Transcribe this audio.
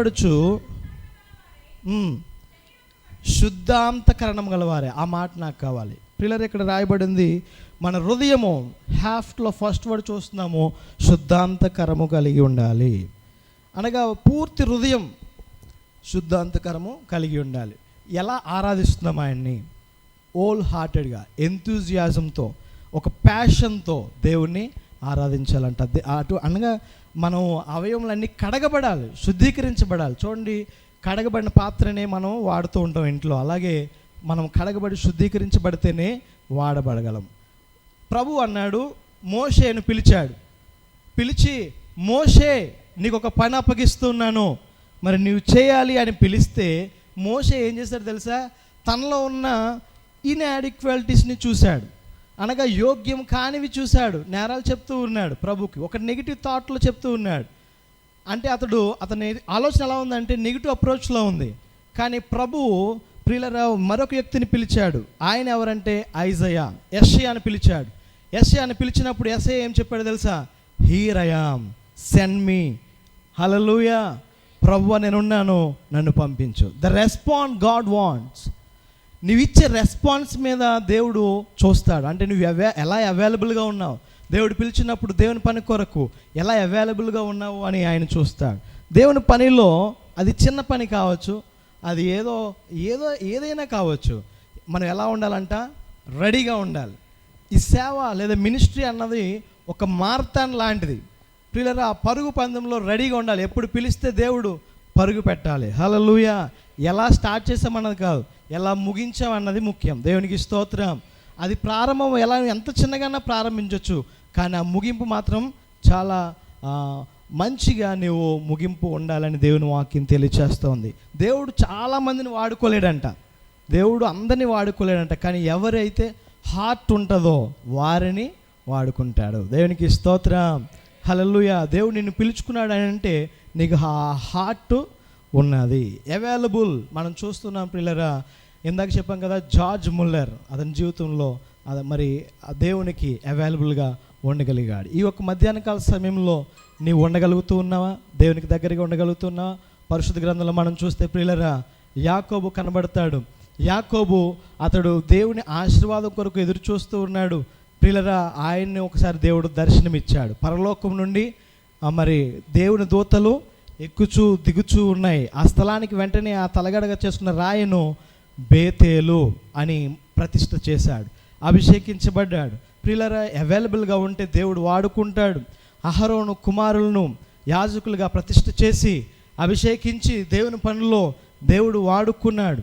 పడుచు శుద్ధాంతకరణం గలవారే. ఆ మాట నాకు కావాలి. పిల్లలు ఇక్కడ రాయబడింది? మన హృదయము హాఫ్ట్లో ఫస్ట్ వర్డ్ చూస్తున్నాము శుద్ధాంతకరము కలిగి ఉండాలి. అనగా పూర్తి హృదయం శుద్ధాంతకరము కలిగి ఉండాలి. ఎలా ఆరాధిస్తున్నాం ఆయన్ని? ఓల్ హార్టెడ్గా ఎంతూజియాజంతో ఒక ప్యాషన్తో దేవుణ్ణి ఆరాధించాలంట. అటు అనగా మనం అవయవములన్నీ కడగబడాలి శుద్ధీకరించబడాలి. చూడండి కడగబడిన పాత్రనే మనం వాడుతూ ఉంటాం ఇంట్లో. అలాగే మనం కడగబడి శుద్ధీకరించబడితేనే వాడబడగలం. ప్రభు అన్నాడు మోషేను పిలిచాడు. పిలిచి మోషే నీకు ఒక పని అప్పగిస్తున్నాను. మరి నీవు చేయాలి అని పిలిస్తే మోషే ఏం చేశాడు తెలుసా? తనలో ఉన్న ఇన్యాడిక్వాలిటీస్ని చూశాడు. అనగా యోగ్యం కానివి చూశాడు. నేరాలు చెప్తూ ఉన్నాడు ప్రభుకి. ఒక నెగిటివ్ థాట్లో చెప్తూ ఉన్నాడు. అంటే అతడు అతని ఆలోచన ఎలా ఉందంటే నెగిటివ్ అప్రోచ్లో ఉంది. కానీ ప్రభువు ప్రియులరావు మరొక వ్యక్తిని పిలిచాడు. ఆయన ఎవరంటే? ఐజయా. ఎస్ఏ అని పిలిచాడు. ఎస్ఏ అని పిలిచినప్పుడు ఎస్ఏ ఏం చెప్పాడు తెలుసా? హీరయామ్ సెండ్ మీ హలలుయా ప్రభు నేనున్నాను. నన్ను పంపించు. ద రెస్పాండ్ గాడ్ వాంట్స్ నువ్వు ఇచ్చే రెస్పాన్స్ మీద దేవుడు చూస్తాడు. అంటే నువ్వు అవే ఎలా అవైలబుల్గా ఉన్నావు? దేవుడు పిలిచినప్పుడు దేవుని పని కొరకు ఎలా అవైలబుల్గా ఉన్నావు అని ఆయన చూస్తాడు. దేవుని పనిలో అది చిన్న పని కావచ్చు అది ఏదో ఏదో ఏదైనా కావచ్చు. మనం ఎలా ఉండాలంట? రెడీగా ఉండాలి. ఈ సేవ లేదా మినిస్ట్రీ అన్నది ఒక మార్తాన్ లాంటిది. పిల్లలు ఆ పరుగు పందెంలో రెడీగా ఉండాలి. ఎప్పుడు పిలిస్తే దేవుడు పరుగు పెట్టాలి. హలలుయ ఎలా స్టార్ట్ చేసామన్నది కాదు. ఎలా ముగించామన్నది ముఖ్యం. దేవునికి స్తోత్రం. అది ప్రారంభం ఎలా ఎంత చిన్నగానే ప్రారంభించవచ్చు కానీ ఆ ముగింపు మాత్రం చాలా మంచిగా నువ్వు ముగింపు ఉండాలని దేవుని వాక్యం తెలియచేస్తోంది. దేవుడు చాలామందిని వాడుకోలేడంట. దేవుడు అందరినీ వాడుకోలేడంట కానీ ఎవరైతే హార్ట్ ఉంటుందో వారిని వాడుకుంటాడు. దేవునికి స్తోత్రం. హలలుయ దేవుడు నిన్ను పిలుచుకున్నాడు అని అంటే నీకు ఆ హార్ట్ ఉన్నది. అవైలబుల్ మనం చూస్తున్నాం పిల్లరా ఇందాక చెప్పాం కదా జార్జ్ ముల్లర్ అతని జీవితంలో అది మరి దేవునికి అవైలబుల్గా ఉండగలిగాడు. ఈ యొక్క మధ్యాహ్న కాల సమయంలో నీవు ఉండగలుగుతూ ఉన్నావా? దేవునికి దగ్గరగా ఉండగలుగుతున్నావా? పరిశుద్ధ గ్రంథంలో మనం చూస్తే ప్రియులరా యాకోబు కనబడతాడు. యాకోబు అతడు దేవుని ఆశీర్వాదం కొరకు ఎదురు చూస్తూ ఉన్నాడు. ప్రియులరా ఆయన్ని ఒకసారి దేవుడు దర్శనమిచ్చాడు. పరలోకం నుండి మరి దేవుని దూతలు ఎక్కుచూ దిగుచూ ఉన్నాయి. ఆ స్థలానికి వెంటనే ఆ తలగడగా చేసుకున్న రాయను బేతేలు అని ప్రతిష్ఠ చేశాడు. అభిషేకించబడ్డాడు. ప్రిలరా అవైలబుల్గా ఉంటే దేవుడు వాడుకుంటాడు. అహరోను కుమారులను యాజకులుగా ప్రతిష్ఠ చేసి అభిషేకించి దేవుని పనుల్లో దేవుడు వాడుకున్నాడు.